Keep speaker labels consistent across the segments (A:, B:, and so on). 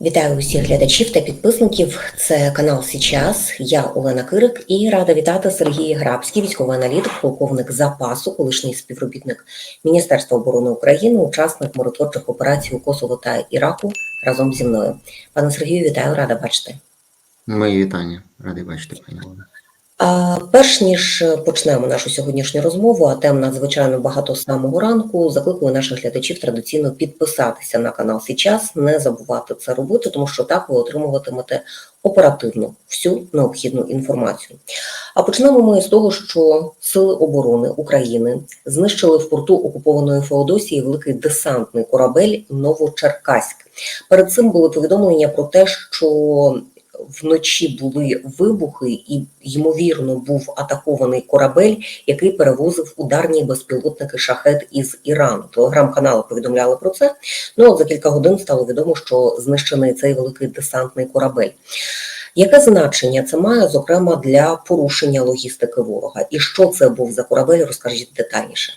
A: Вітаю усіх глядачів та підписників. Це канал Січас. Я Олена Кирик і рада вітати Сергія Грабський, військовий аналітик, полковник запасу, колишній співробітник Міністерства оборони України, учасник миротворчих операцій у Косово та Іраку разом зі мною. Пане Сергію, вітаю, рада бачити.
B: Мої вітання. Радий бачити, пані Олена.
A: Перш ніж почнемо нашу сьогоднішню розмову, а тем надзвичайно багато з самого ранку. Закликаю наших глядачів традиційно підписатися на канал Січас, не забувати це робити, тому що так ви отримуватимете оперативну всю необхідну інформацію. А почнемо ми з того, що Сили оборони України знищили в порту окупованої Феодосії великий десантний корабель Новочеркаськ. Перед цим були повідомлення про те, що вночі були вибухи, і ймовірно був атакований корабель, який перевозив ударні безпілотники шахет із Ірану. Телеграм-канали повідомляли про це. Ну от за кілька годин стало відомо, що знищений цей великий десантний корабель. Яке значення це має, зокрема, для порушення логістики ворога? І що це був за корабель? Розкажіть детальніше.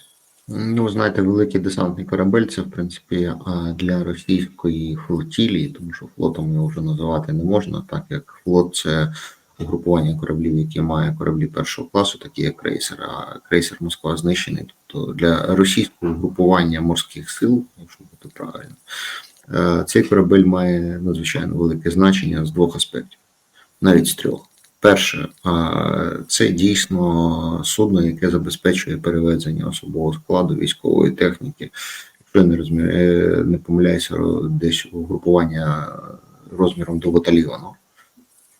B: Ну, знаєте, великий десантний корабель це, в принципі, для російської флотілії, тому що флотом його вже називати не можна, так як флот це угрупування кораблів, які має кораблі першого класу, такі як крейсер, а крейсер Москва знищений. Тобто для російського угрупування морських сил, якщо бути правильно, цей корабель має надзвичайно велике значення з двох аспектів, навіть з трьох. Перше, це дійсно судно, яке забезпечує перевезення особового складу військової техніки. Якщо я не розумію, не помиляюся, десь угрупування розміром до батальйону,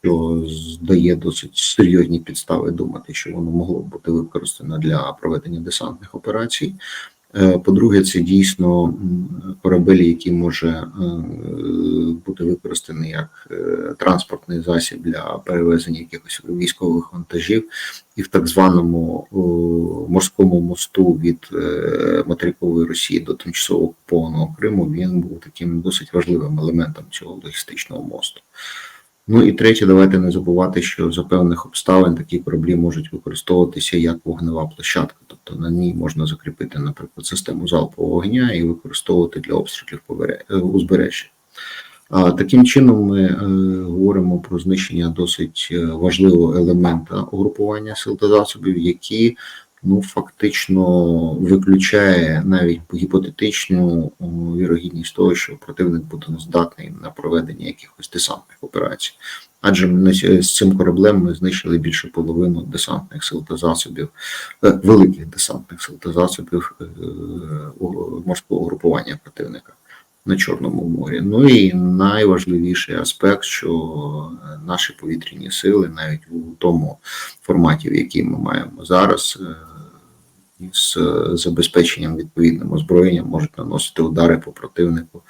B: що дає досить серйозні підстави думати, що воно могло бути використано для проведення десантних операцій. По-друге, це дійсно корабель, який може бути використаний як транспортний засіб для перевезення якихось військових вантажів, і в так званому морському мосту від материкової Росії до тимчасово окупованого Криму він був таким досить важливим елементом цього логістичного мосту. Ну і третє, давайте не забувати, що за певних обставин такі кораблі можуть використовуватися як вогнева площадка, тобто на ній можна закріпити, наприклад, систему залпового вогня і використовувати для обстрілів узбережжя. Таким чином, ми е, говоримо про знищення досить важливого елемента угрупування сил та засобів, які ну фактично виключає навіть гіпотетичну вірогідність того, що противник буде здатний на проведення якихось десантних операцій. Адже ми з цим кораблем ми знищили більше половину десантних сил та засобів, великих десантних сил та засобів морського групування противника на Чорному морі. Ну і найважливіший аспект, що наші повітряні сили, навіть у тому форматі, в який ми маємо зараз, з забезпеченням відповідним озброєнням можуть наносити удари по противнику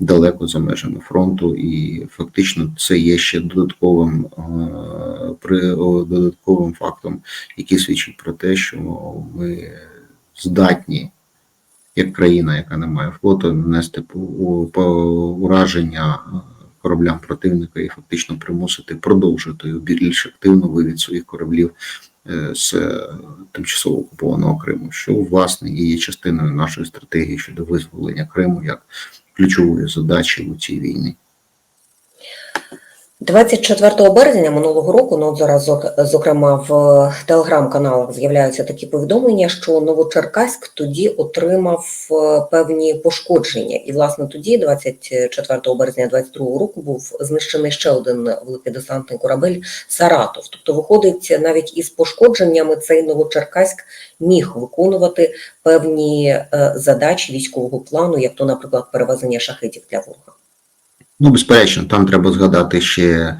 B: далеко за межами фронту, і фактично це є ще додатковим при додатковим фактом, який свідчить про те, що ми здатні як країна, яка не має флоту, нанести ураження кораблям противника і фактично примусити продовжити більш активно вивід своїх кораблів з тимчасово окупованого Криму, що власне і є частиною нашої стратегії щодо визволення Криму як ключової задачі у цій війні.
A: 24 березня минулого року, ну от зараз, зокрема, в телеграм-каналах з'являються такі повідомлення, що Новочеркаськ тоді отримав певні пошкодження, і власне тоді, 24 березня 2022 року, був знищений ще один великий десантний корабель Саратов. Тобто, виходить, навіть із пошкодженнями цей Новочеркаськ міг виконувати певні задачі військового плану, як то, наприклад, перевезення шахетів для ворога.
B: Ну, безперечно, там треба згадати ще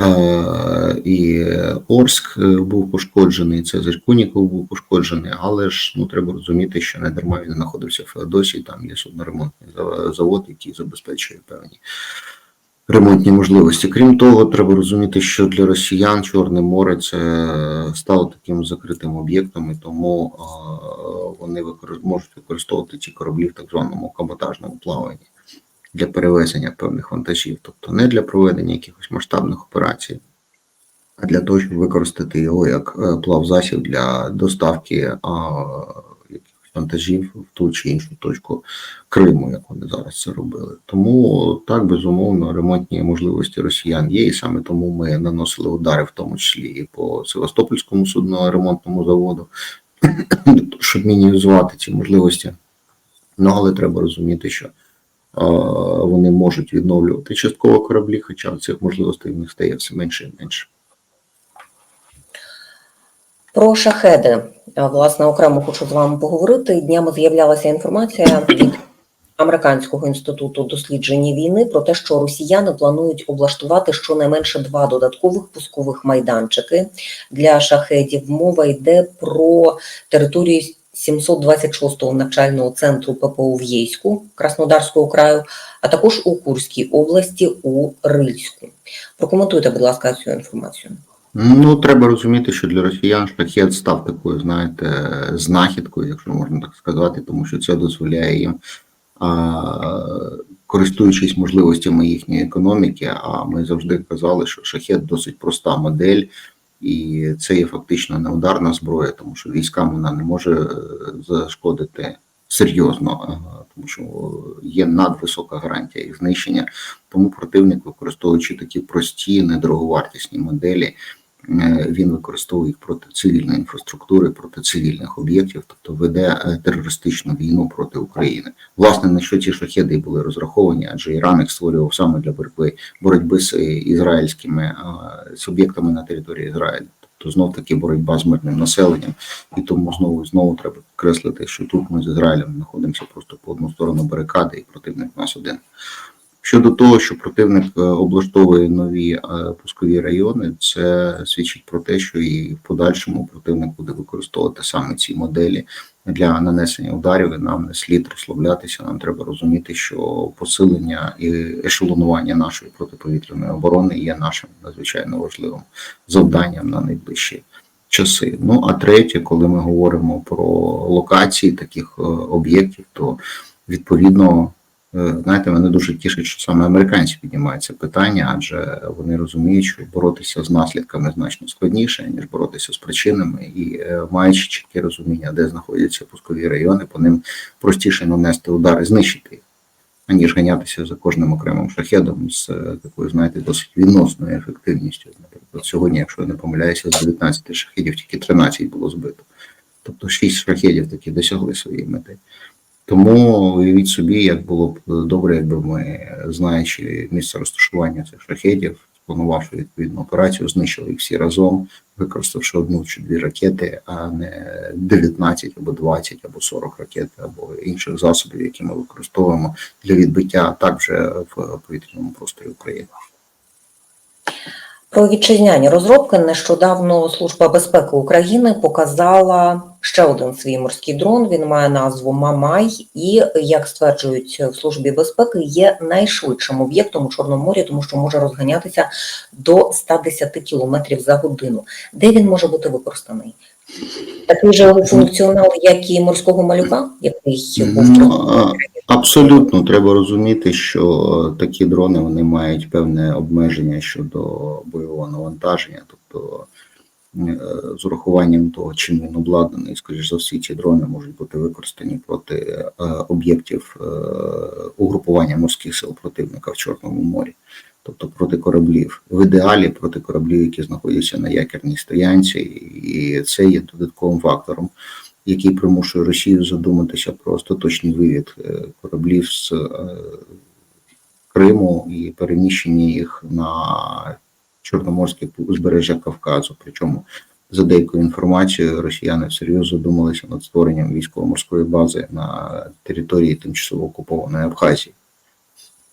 B: е, і Орск був пошкоджений, це Зеркуніков був пошкоджений, але ж ну треба розуміти, що не дарма він знаходився в Феодосії, там є судноремонтний завод, який забезпечує певні ремонтні можливості. Крім того, треба розуміти, що для росіян Чорне море це стало таким закритим об'єктом, і тому е, вони викор... можуть використовувати ці кораблі в так званому каботажному плаванні для перевезення певних вантажів, тобто не для проведення якихось масштабних операцій, а для того, щоб використати його як плавзасіб для доставки а, якихось вантажів в ту чи іншу точку Криму, як вони зараз це робили. Тому так безумовно ремонтні можливості росіян є, і саме тому ми наносили удари, в тому числі і по Севастопольському судно-ремонтному заводу, щоб мінімізувати ці можливості. Ну але треба розуміти, що е, вони можуть відновлювати частково кораблі, хоча цих можливостей в них стає все менше і менше.
A: Про шахеди, власне, окремо хочу з вами поговорити. Днями з'являлася інформація від Американського інституту дослідження війни про те, що росіяни планують облаштувати щонайменше два додаткових пускових майданчики для шахедів. Мова йде про територію 726-го навчального центру ППО в Єйську Краснодарського краю, а також у Курській області у Рильську. Прокоментуйте, будь ласка, цю інформацію.
B: Ну, треба розуміти, що для росіян шахет став такою, знаєте, знахідкою, якщо можна так сказати, тому що це дозволяє їм, а, користуючись можливостями їхньої економіки, а ми завжди казали, що шахет досить проста модель, і це є фактично неударна зброя, тому що військам вона не може е, зашкодити серйозно, е, тому що є надвисока гарантія їх знищення. Тому противник, використовуючи такі прості, недороговартісні моделі, він використовує їх проти цивільної інфраструктури, проти цивільних об'єктів, тобто веде е, терористичну війну проти України. Власне, на що ці шахеди були розраховані, адже Іран їх створював саме для боротьби боротьби з е, ізраїльськими е, суб'єктами на території Ізраїлю. Тобто знов таки боротьба з мирним населенням, і тому знову і знову треба підкреслити, що тут ми з Ізраїлем знаходимося просто по одну сторону барикади, і противник нас один. Щодо того, що противник е, облаштовує нові е, пускові райони, це свідчить про те, що і в подальшому противник буде використовувати саме ці моделі для нанесення ударів. І нам не слід розслаблятися. Нам треба розуміти, що посилення і ешелонування нашої протиповітряної оборони є нашим надзвичайно важливим завданням на найближчі часи. Ну а третє, коли ми говоримо про локації таких е, об'єктів, то відповідно. Е, Знаєте, мене дуже тішить, що саме американці піднімають це питання, адже вони розуміють, що боротися з наслідками значно складніше, ніж боротися з причинами, і е, маючи чітке розуміння, де знаходяться пускові райони, по ним простіше нанести удари, знищити їх, аніж ганятися за кожним окремим шахедом з е, такою, знаєте, досить відносною ефективністю. Наприклад, сьогодні, якщо я не помиляюся, з 19 шахедів тільки 13 було збито. Тобто 6 шахедів таки досягли своєї мети. Тому уявіть собі, як було б добре, якби ми, знаючи місце розташування цих шахетів, спланувавши відповідну операцію, знищили їх всі разом, використавши одну чи дві ракети, а не 19 або 20 або 40 ракет, або інших засобів, які ми використовуємо для відбиття атак вже в повітряному просторі України.
A: Про вітчизняні розробки нещодавно Служба безпеки України показала ще один свій морський дрон. Він має назву Мамай, і як стверджують в службі безпеки, є найшвидшим об'єктом у Чорному морі, тому що може розганятися до 110 км за годину. Де він може бути використаний? Такий же функціонал, як і морського малюка, який був
B: Ну, Абсолютно треба розуміти, що такі дрони вони мають певне обмеження щодо бойового навантаження, тобто е, з урахуванням того, чим він обладнаний, скоріш за всі, ці дрони можуть бути використані проти е, об'єктів е, угрупування морських сил противника в Чорному морі, тобто проти кораблів. В ідеалі проти кораблів, які знаходяться на якірній стоянці, і це є додатковим фактором який примушує Росію задуматися про остаточний вивід е, кораблів з е, Криму і переміщення їх на Чорноморське узбережжя Кавказу. Причому за деякою інформацією, росіяни всерйоз задумалися над створенням військово-морської бази на території тимчасово окупованої Абхазії.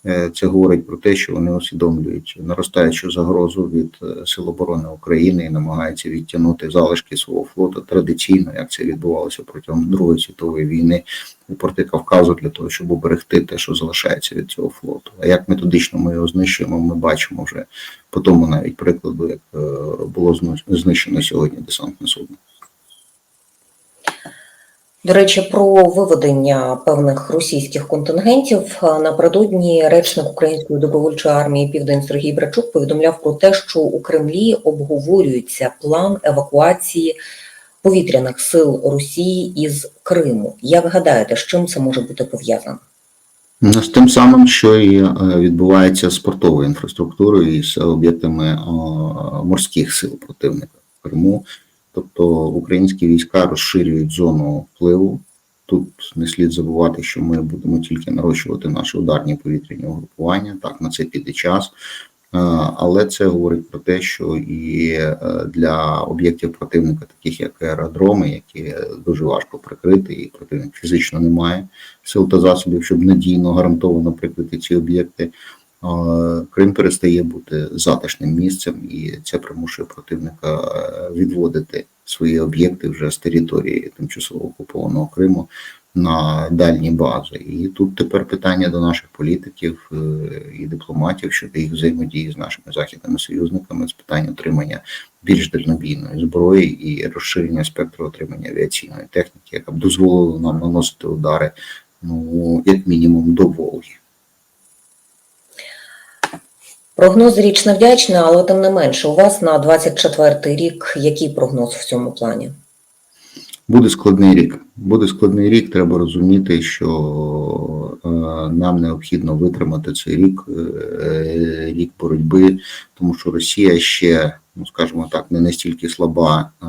B: Е, Це говорить про те, що вони усвідомлюють наростаючу загрозу від е, Сил оборони України і намагаються відтягнути залишки свого флоту традиційно, як це відбувалося протягом Другої світової війни у порти Кавказу для того, щоб уберегти те, що залишається від цього флоту. А як методично ми його знищуємо, ми бачимо вже по тому навіть прикладу, як е, було знищено сьогодні десантне судно.
A: До речі, про виведення певних російських контингентів е, напередодні речник Української добровольчої армії Південь Сергій Брачук повідомляв про те, що у Кремлі обговорюється план евакуації повітряних сил Росії із Криму. Як гадаєте, з чим це може бути пов'язано?
B: Ну, З тим самим, що і е, відбувається з портовою інфраструктурою і з об'єктами морських сил противника Криму. Тобто українські війська розширюють зону впливу. Тут не слід забувати, що ми будемо тільки нарощувати наші ударні повітряні угрупування. Так, на це піде час. Е, Але це говорить про те, що і е, для об'єктів противника, таких як аеродроми, які дуже важко прикрити, і противник фізично не має сил та засобів, щоб надійно гарантовано прикрити ці об'єкти. Крим перестає бути затишним місцем, і це примушує противника е, відводити свої об'єкти вже з території тимчасово окупованого Криму на дальні бази. І тут тепер питання до наших політиків е, і дипломатів щодо їх взаємодії з нашими західними союзниками з питань отримання більш дальнобійної зброї і розширення спектру отримання авіаційної техніки, яка б дозволила нам наносити удари, ну як мінімум до Волги.
A: Прогноз річна вдячна, але тим не менше, у вас на 24 рік який прогноз в цьому плані?
B: Буде складний рік. Буде складний рік. Треба розуміти, що е, нам необхідно витримати цей рік, е, рік боротьби, тому що Росія ще, ну скажімо так, не настільки слаба, е,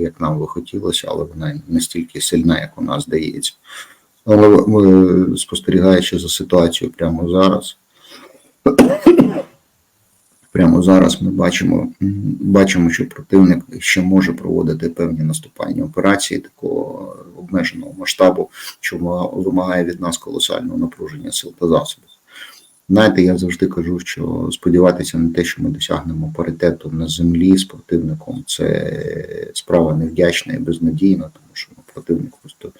B: як нам би хотілося, але вона настільки сильна, як у нас здається. Але спостерігаючи за ситуацією прямо зараз, прямо зараз ми бачимо, бачимо, що противник ще може проводити певні наступальні операції такого обмеженого масштабу, що вимагає від нас колосального напруження сил та засобів. Знаєте, я завжди кажу, що сподіватися на те, що ми досягнемо паритету на землі з противником, це справа невдячна і безнадійна, тому що ну, противник просто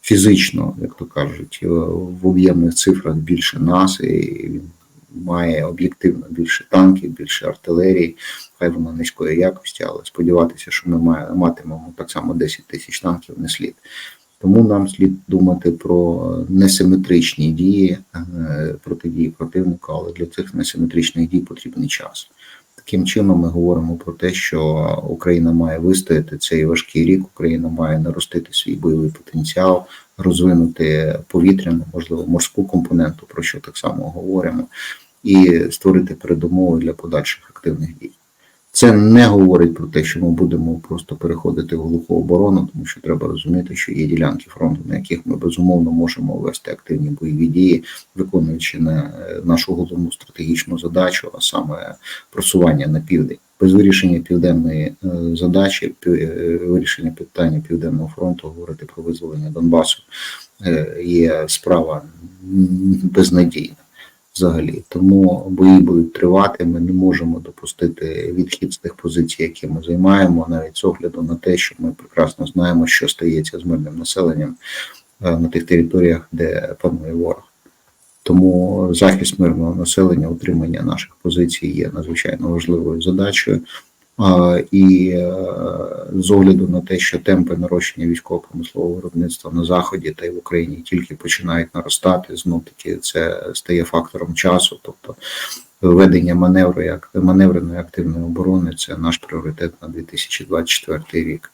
B: фізично, як то кажуть, в об'ємних цифрах більше нас, і він має об'єктивно більше танків, більше артилерії, хай вона низької якості, але сподіватися, що ми матимемо так само 10 тисяч танків, не слід. Тому нам слід думати про несиметричні дії е, протидії противника, але для цих несиметричних дій потрібний час. Таким чином, ми говоримо про те, що Україна має вистояти цей важкий рік, Україна має наростити свій бойовий потенціал, розвинути повітряну, можливо, морську компоненту, про що так само говоримо, і створити передумови для подальших активних дій. Це не говорить про те, що ми будемо просто переходити в глуху оборону, тому що треба розуміти, що є ділянки фронту, на яких ми безумовно можемо вести активні бойові дії, виконуючи не нашу головну стратегічну задачу, а саме просування на південь. Без вирішення південної е, задачі, е, вирішення питання південного фронту, говорити про визволення Донбасу е, є справа безнадійна взагалі. Тому бої будуть тривати. Ми не можемо допустити відхід з тих позицій, які ми займаємо, навіть з огляду на те, що ми прекрасно знаємо, що стається з мирним населенням е, на тих територіях, де панує ворог. Тому захист мирного населення, утримання наших позицій є надзвичайно важливою задачею. І е, з огляду на те, що темпи нарощення військово-промислового виробництва на заході та й в Україні тільки починають наростати, знов таки це стає фактором часу. Тобто ведення маневру як маневреної активної оборони це наш пріоритет на 2024 рік.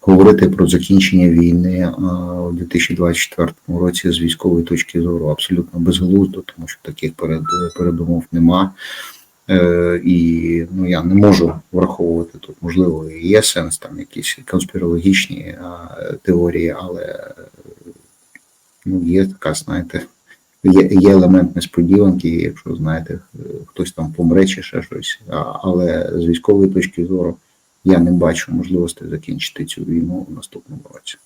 B: Говорити про закінчення війни а, у 2024 році з військової точки зору абсолютно безглуздо, тому що таких перед, передумов нема. Е, і ну, я не можу враховувати тут, можливо, є сенс там якісь конспірологічні а, теорії, але е, ну, є така, знаєте, є, є елемент несподіванки, якщо знаєте, е, хтось там помре чи ще щось. Але з військової точки зору я не бачу можливості закінчити цю війну в наступному році.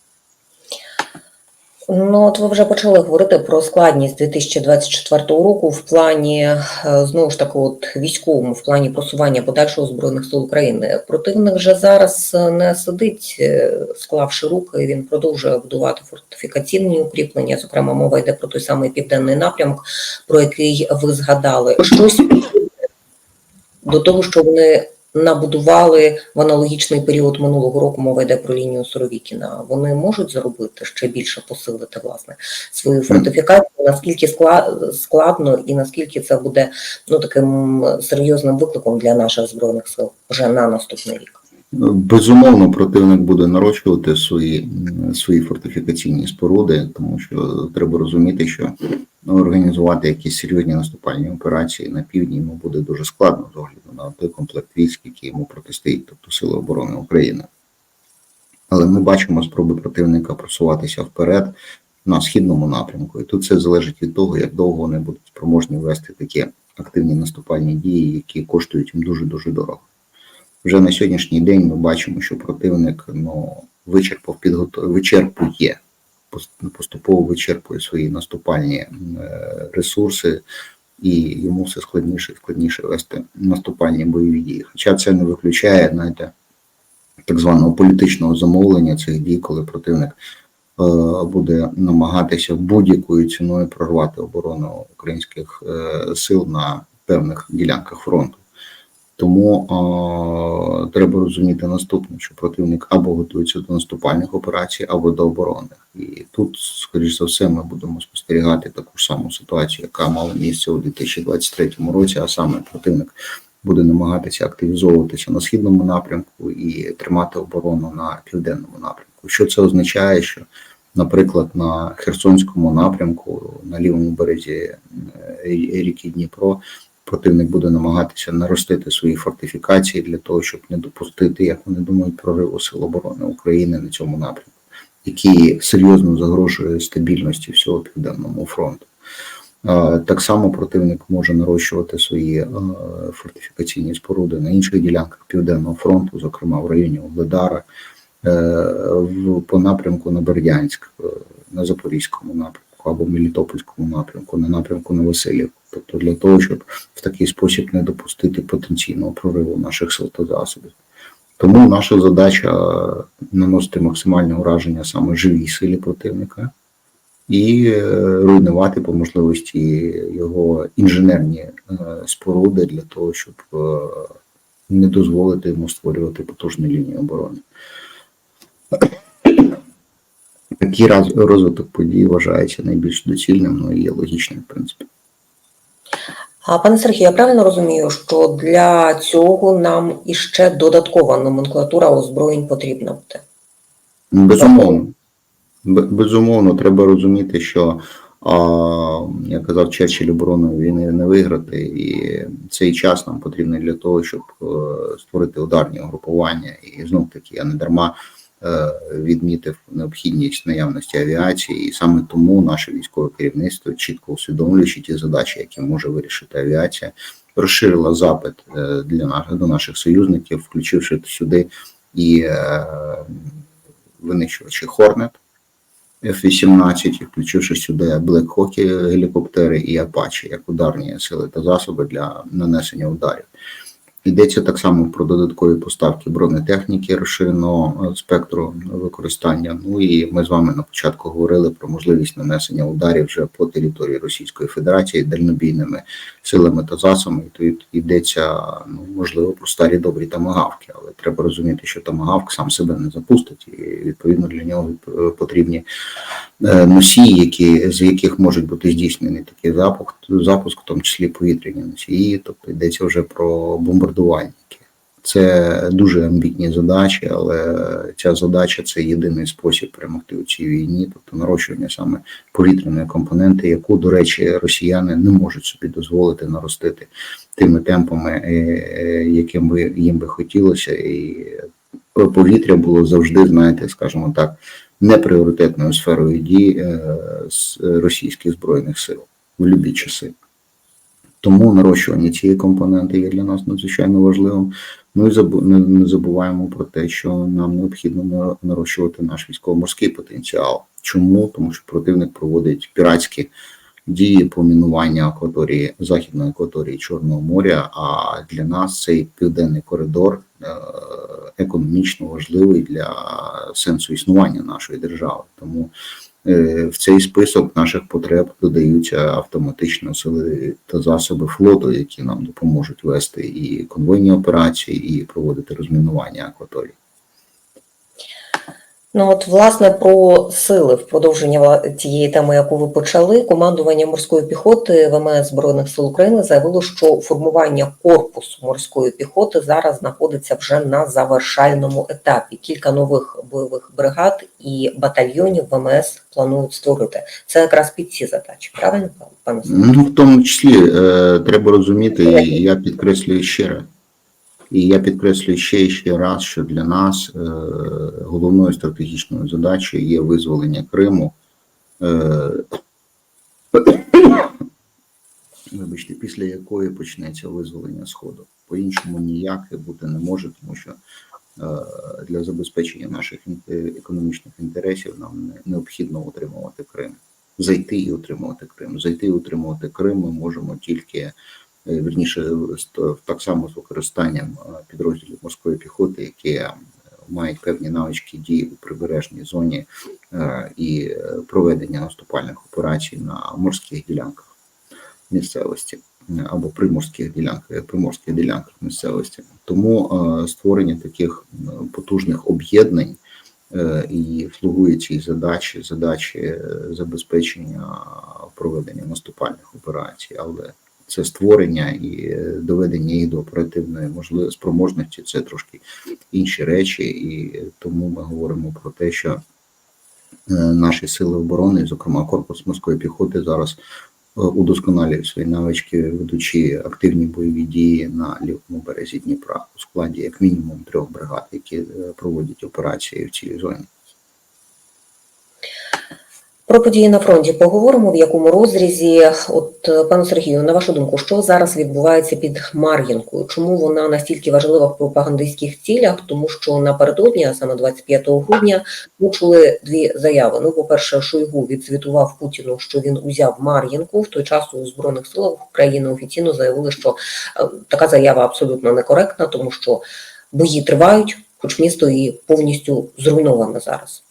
A: Ну, от ви вже почали говорити про складність 2024 року в плані е, знову ж таки, от військовому, в плані просування подальшого збройних сил України. Противник вже зараз е, не сидить, е, склавши руки. Він продовжує будувати фортифікаційні укріплення. Зокрема, мова йде про той самий південний напрямок, про який ви згадали. Щось до того, що вони набудували в аналогічний період минулого року. Мова йде про лінію Суровікіна. Вони можуть зробити ще більше посилити власне свою фортифікацію. Наскільки скла- складно і наскільки це буде ну таким серйозним викликом для наших збройних сил вже на наступний рік?
B: Безумовно, противник буде нарощувати свої, свої фортифікаційні споруди, тому що треба розуміти, що організувати якісь серйозні наступальні операції на півдні йому буде дуже складно з огляду на той комплект військ, який йому протистоїть, тобто Сили оборони України. Але ми бачимо спроби противника просуватися вперед на східному напрямку. І тут все залежить від того, як довго вони будуть спроможні вести такі активні наступальні дії, які коштують їм дуже дуже дорого. Вже на сьогоднішній день ми бачимо, що противник ну, вичерпав підготов... вичерпує поступово вичерпує свої наступальні е, ресурси, і йому все складніше і складніше вести наступальні бойові дії. Хоча це не виключає, знаєте, так званого політичного замовлення цих дій, коли противник е, буде намагатися будь-якою ціною прорвати оборону українських е, сил на певних ділянках фронту. Тому е, треба розуміти наступне, що противник або готується до наступальних операцій, або до оборонних. І тут, скоріш за все, ми будемо спостерігати таку ж саму ситуацію, яка мала місце у 2023 році, а саме противник буде намагатися активізовуватися на східному напрямку і тримати оборону на південному напрямку. Що це означає, що, наприклад, на Херсонському напрямку, на лівому березі е, ріки Дніпро, противник буде намагатися наростити свої фортифікації для того, щоб не допустити, як вони думають, прориву Сил оборони України на цьому напрямку, який серйозно загрожує стабільності всього південному фронту. Так само противник може нарощувати свої фортифікаційні споруди на інших ділянках Південного фронту, зокрема в районі Угледара, е, по напрямку на Бердянськ, е, на Запорізькому напрямку або Мелітопольському напрямку, на напрямку на Васильівку. Тобто для того, щоб в такий спосіб не допустити потенційного прориву наших сил та засобів. Тому наша задача е, наносити максимальне ураження саме живій силі противника і е, руйнувати по можливості його інженерні е, споруди для того, щоб не дозволити йому створювати потужні лінії оборони. Такий розвиток подій вважається найбільш доцільним, ну і є логічним, в принципі.
A: Пане Сергію, я правильно розумію, що для цього нам іще додаткова номенклатура озброєнь потрібна буде?
B: Безумовно. Безумовно, треба розуміти, що, а, як казав Черчилль, обороною війни не виграти, і цей час нам потрібний для того, щоб е, створити ударні угрупування. І знов таки я не дарма відмітив необхідність наявності авіації, і саме тому наше військове керівництво, чітко усвідомлюючи ті задачі, які може вирішити авіація, розширила запит е, для наших до наших союзників, включивши сюди і е, винищувачі Hornet F-18, і включивши сюди Black Hawk гелікоптери і Apache як ударні сили та засоби для нанесення ударів. Йдеться так само про додаткові поставки бронетехніки розширеного е, спектру використання. Ну і ми з вами на початку говорили про можливість нанесення ударів вже по території Російської Федерації дальнобійними силами та засобами. І тут йдеться ну можливо про старі добрі тамагавки, але треба розуміти, що тамагавк сам себе не запустить, і відповідно для нього е, потрібні е, носії, які з яких можуть бути здійснений такий запуск, запуск, в тому числі повітряні носії, тобто йдеться вже про бомбардувальники. Це дуже амбітні задачі, але ця задача це єдиний спосіб перемогти у цій війні, тобто нарощування саме повітряної компоненти, яку, до речі, росіяни не можуть собі дозволити наростити тими темпами, е, е, яким би їм би хотілося, і повітря було завжди, знаєте, скажімо так, непріоритетною сферою дій е, російських збройних сил в любі часи. Тому нарощування цієї компоненти є для нас надзвичайно важливим. Ну і не, забуваємо про те, що нам необхідно на- нарощувати наш військово-морський потенціал. Чому? Тому що противник проводить піратські дії по мінуванню акваторії західної акваторії Чорного моря. А для нас цей південний коридор е, економічно важливий для сенсу існування нашої держави. Тому в цей список наших потреб додаються автоматично сили та засоби флоту, які нам допоможуть вести і конвойні операції, і проводити розмінування акваторії.
A: Ну от власне про сили в продовження тієї теми, яку ви почали, командування морської піхоти ВМС збройних сил України заявило, що формування корпусу морської піхоти зараз знаходиться вже на завершальному етапі. Кілька нових бойових бригад і батальйонів ВМС планують створити. Це якраз під ці задачі. Правильно, пане
B: Ну, в тому числі е, треба розуміти, я підкреслюю ще раз. І я підкреслюю ще і ще раз, що для нас е, головною стратегічною задачею є визволення Криму. Е, вибачте, після якої почнеться визволення Сходу. По-іншому ніяк бути не може, тому що е, для забезпечення наших економічних інтересів нам не- необхідно утримувати Крим. Зайти і утримувати Крим. Зайти і утримувати Крим ми можемо тільки е, вірніше так само з використанням е, підрозділів морської піхоти, які е, мають певні навички дій у прибережній зоні і проведення наступальних операцій на морських ділянках місцевості або приморських ділянках, приморських ділянках місцевості. Тому створення таких потужних об'єднань і слугує цій задачі, задачі забезпечення проведення наступальних операцій, але це створення і е, доведення їх до оперативної можливості спроможності це трошки інші речі, і тому ми говоримо про те, що е, наші сили оборони, зокрема корпус морської піхоти, зараз е, удосконалюють свої навички, ведучи активні бойові дії на лівому березі Дніпра у складі як мінімум трьох бригад, які проводять операції в цій зоні.
A: Про події на фронті поговоримо, в якому розрізі. От, пане Сергію, на вашу думку, що зараз відбувається під Мар'їнкою? Чому вона настільки важлива в пропагандистських цілях? Тому що напередодні, а саме 25 грудня, ми чули дві заяви. Ну, по-перше, Шойгу відзвітував Путіну, що він узяв Мар'їнку. В той час у збройних силах України офіційно заявили, що е, така заява абсолютно некоректна, тому що бої тривають, хоч місто і повністю зруйноване зараз.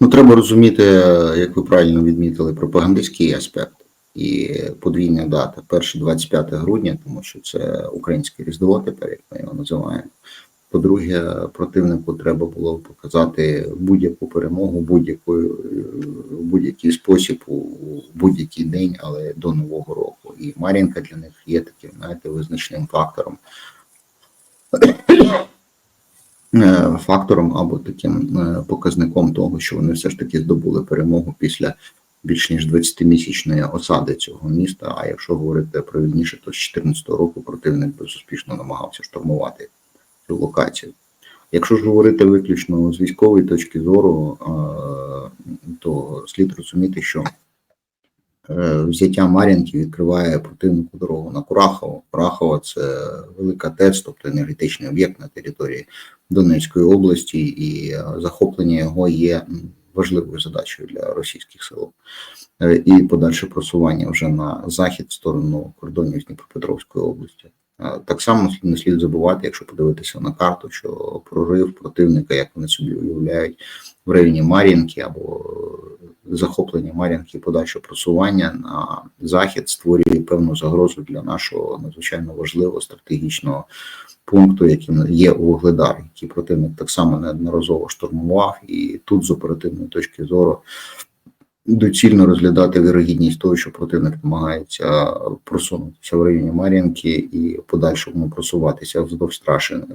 B: Ну, треба розуміти, як ви правильно відмітили, пропагандистський аспект і подвійна дата. Перше 25 грудня, тому що це українське різдво, тепер як ми його називаємо. По-друге, противнику треба було показати будь-яку перемогу, в будь-який спосіб у будь-який день, але до нового року. І Мар'їнка для них є таким, знаєте, визначним фактором. Е, фактором або таким е, показником того, що вони все ж таки здобули перемогу після більш ніж 20-місячної осади цього міста. А якщо говорити про вільніше, то з 2014 року противник безуспішно намагався штурмувати цю локацію. Якщо ж говорити виключно з військової точки зору, е, то слід розуміти, що взяття Мар'янки відкриває противнику дорогу на Курахово. Курахово це велика ТЕЦ, тобто енергетичний об'єкт на території Донецької області, і е, захоплення його є важливою задачею для російських сил. Е, І подальше просування вже на захід в сторону кордонів з Дніпропетровської області. Так само не слід забувати, якщо подивитися на карту, що прорив противника, як вони собі уявляють, в районі Мар'їнки або е, захоплення Мар'їнки, подальше просування на захід створює певну загрозу для нашого надзвичайно важливого стратегічного пункту, яким є Вугледар, який противник так само неодноразово штурмував, і тут з оперативної точки зору доцільно розглядати вірогідність того, що противник намагається просунутися в районі Мар'їнки і в подальшому просуватися вздовж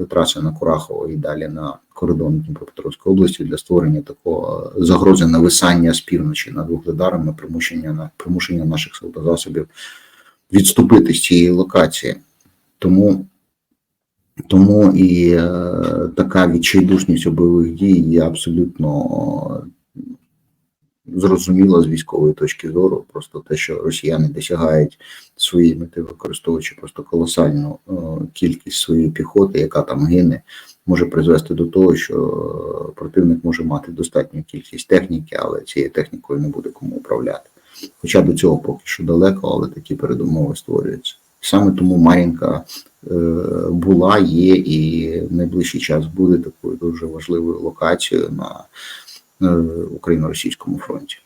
B: траси, на Курахово і далі на кордон Дніпропетровської області для створення такого загрози нависання з півночі над Вугледарами, примушення на примушення наших сил та засобів відступити з цієї локації. Тому тому і е, така відчайдушність у бойових дій є абсолютно зрозуміла з військової точки зору. Просто те, що росіяни досягають свої мети, використовуючи просто колосальну е, кількість своєї піхоти, яка там гине, може призвести до того, що е, противник може мати достатню кількість техніки, але цією технікою не буде кому управляти. Хоча до цього поки що далеко, але такі передумови створюються. Саме тому Мар'їнка е, була, є і в найближчий час буде такою дуже важливою локацією на україно-російському фронті.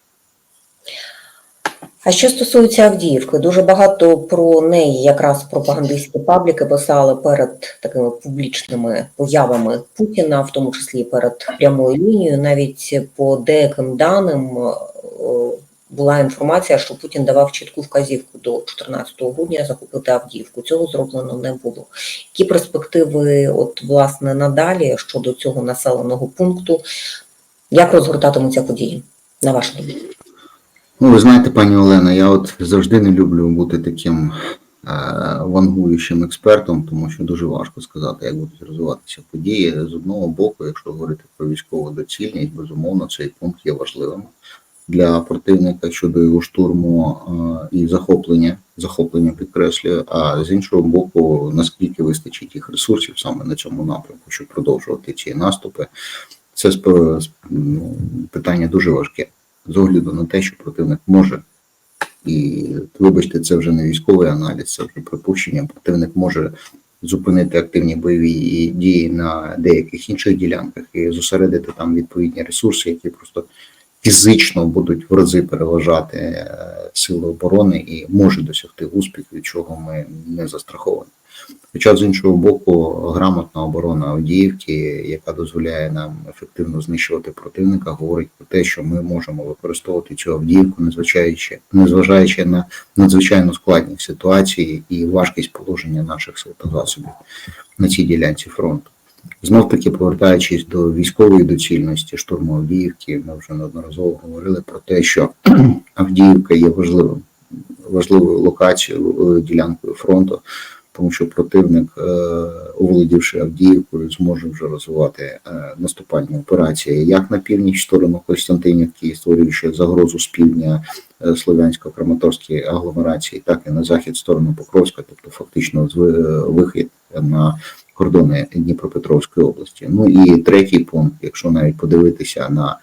A: А що стосується Авдіївки, дуже багато про неї якраз пропагандистські пабліки писали перед такими публічними появами Путіна, в тому числі перед прямою лінією. Навіть по деяким даним е, була інформація, що Путін давав чітку вказівку до 14 грудня захопити Авдіївку. Цього зроблено не було. Які перспективи, от власне надалі щодо цього населеного пункту? Як розгортатимуться події на вашу думку?
B: Ну, ви знаєте, пані Олена, я от завжди не люблю бути таким е, вангуючим експертом, тому що дуже важко сказати, як будуть розвиватися події. З одного боку, якщо говорити про військову доцільність, безумовно, цей пункт є важливим для противника щодо його штурму е, і захоплення, захоплення підкреслюю. А з іншого боку, наскільки вистачить їх ресурсів саме на цьому напрямку, щоб продовжувати ці наступи, це ну, питання дуже важке з огляду на те, що противник може. І вибачте, це вже не військовий аналіз, це вже припущення. Противник може зупинити активні бойові дії на деяких інших ділянках і зосередити там відповідні ресурси, які просто фізично будуть в рази переважати е, сили оборони і може досягти успіху, від чого ми не застраховані. Хоча з іншого боку, грамотна оборона Авдіївки, яка дозволяє нам ефективно знищувати противника, говорить про те, що ми можемо використовувати цю Авдіївку, незважаючи, незважаючи на надзвичайно складність ситуації і важкість положення наших сил та засобів на цій ділянці фронту. Знов таки, повертаючись до військової доцільності штурму Авдіївки, ми вже неодноразово говорили про те, що Авдіївка є важливим важливою локацією, е, ділянкою фронту, тому що противник, е, оволодівши Авдіївкою, зможе вже розвивати е, наступальні операції як на північ сторону Костянтинівки, створюючи загрозу з півдня е, Слов'янсько-Краматорської агломерації, так і на захід сторону Покровська, тобто фактично вихід на кордони Дніпропетровської області. Ну і третій пункт, якщо навіть подивитися на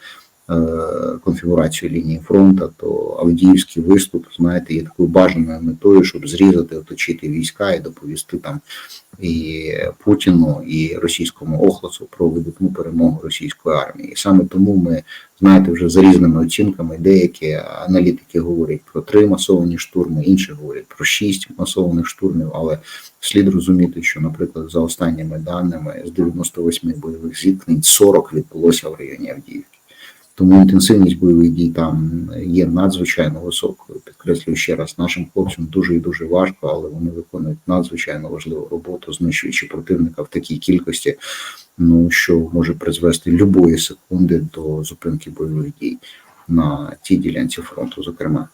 B: конфігурацію лінії фронту, то Авдіївський виступ, знаєте, є такою бажаною метою, щоб зрізати, оточити війська і доповісти там і Путіну, і російському охлосу про видатну перемогу російської армії. І саме тому ми, знаєте, вже за різними оцінками, деякі аналітики говорять про три масовані штурми, інші говорять про шість масованих штурмів, але слід розуміти, що, наприклад, за останніми даними з 98 бойових зіткнень 40 відбулося в районі Авдіївки. Тому інтенсивність бойових дій там є надзвичайно високою. Підкреслюю ще раз, нашим хлопцям дуже і дуже важко, але вони виконують надзвичайно важливу роботу, знищуючи противника в такій кількості, ну що може призвести любої секунди до зупинки бойових дій на тій ділянці фронту, зокрема.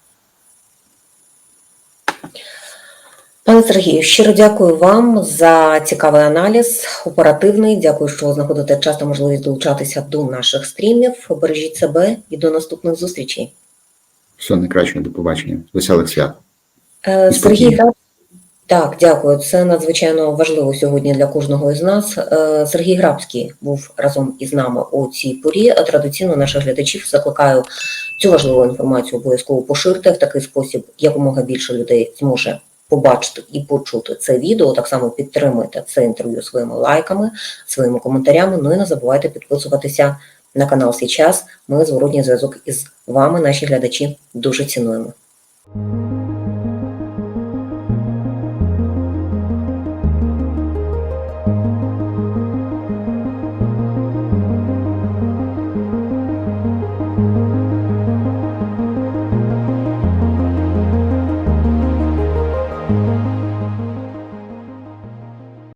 A: Пане Сергію, щиро дякую вам за цікавий аналіз, оперативний. Дякую, що знаходите час та можливість долучатися до наших стрімів. Бережіть себе і до наступних зустрічей.
B: Все найкраще до побачення. Веселих свят.
A: Е, Сергій. Граб... Так, дякую. Це надзвичайно важливо сьогодні для кожного із нас. Е, Сергій Грабський був разом із нами у цій порі. Е, Традиційно наших глядачів закликаю цю важливу інформацію обов'язково поширити в такий спосіб, якомога більше людей зможе побачити і почути це відео. Так само підтримуйте це інтерв'ю своїми лайками, своїми коментарями. Ну і не забувайте підписуватися на канал Січас. Ми зворотній зв'язок із вами, наші глядачі, дуже цінуємо.